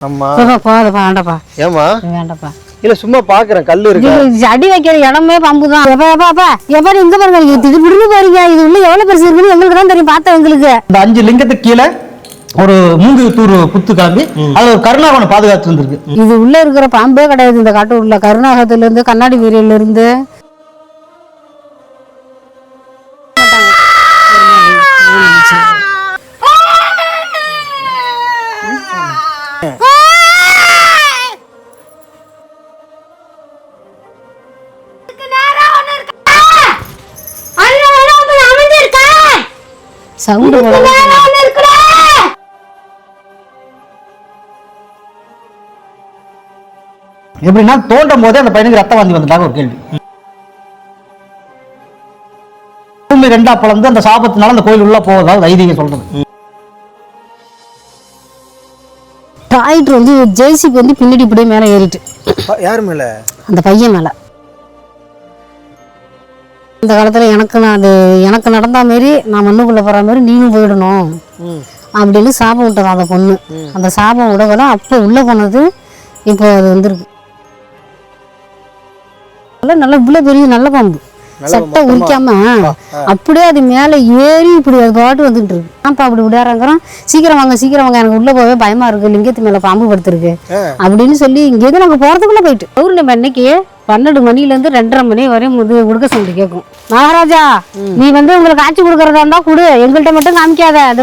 ஆமா போப்பா, போதுப்பா வேண்டாப்பா ஏமா வேண்டாப்பா இல்ல சும்மா பாக்குறேன் கல்லு இருக்கு? அடி வைக்கிற இடமே பம்பு தான். எப்பா இங்க பாருங்க இது பாருங்க இது உள்ள எவ்வளவு பெருசு இருக்குன்னு எங்களுக்கு தான் தெரியும். பார்த்தா எங்களுக்கு. இந்த அஞ்சு லிங்கத்துக்கு கீழே ஒரு மூங்கு தூர் புத்து அதுல ஒரு பாதுகாத்து இருந்திருக்கு இது உள்ள இருக்கிற பாம்பே கிடையாது இந்த காட்டூர்ல. கருணாகத்துல இருந்து கண்ணாடி வீரியல்ல இருந்து சவுண்டு எப்படின்னா தோண்டும் போதே அந்த பையனுக்கு ரத்த வாந்தி வந்துட்டாங்க ஒரு கேள்வி. பூமி ரெண்டா பிளந்து அந்த சாபத்தினால அந்த கோயில் உள்ள போவதாக ஐதீகம் சொல்றது. டாய்ட்டு வந்து ஜேசிபி வந்து பின்னாடி இப்படியே மேலே ஏறிட்டு. யாரு மேல? அந்த பையன் மேலே. இந்த காலத்தில் எனக்கு நான் அது எனக்கு நடந்த மாரி நான் மண்ணுக்குள்ளே போகிற மாதிரி நீனும் போயிடணும். அப்படின்னு சாபம் விட்டது அந்த பொண்ணு. அந்த சாபம் விடவிட அப்போ உள்ளே போனது இப்போ அது வந்துருக்கு. நல்ல பெரிய நல்ல பாம்பு. சட்டை உரிக்காம அப்படியே அது மேலே ஏறி இப்படி அது பாட்டு வந்துட்டு இருக்கு. ஆப்பா அப்படி விடாரங்கிறோம் சீக்கிரம் வாங்க சீக்கிரம் வாங்க. எனக்கு உள்ள போகவே பயமா இருக்கு. லிங்கத்து மேல பாம்பு படுத்திருக்கு. அப்படின்னு சொல்லி இங்கேருந்து நாங்க போறதுக்குள்ள போயிட்டு. பௌர்ணமி அன்னைக்கு பன்னெண்டு மணில இருந்து ரெண்டரை மணி வரையும் முது உடுக்க சவுண்டு கேட்கும். மகாராஜா நீ வந்து உங்களுக்கு காட்சி கொடுக்கறதா இருந்தா கொடு. எங்கள்கிட்ட மட்டும் காமிக்காத.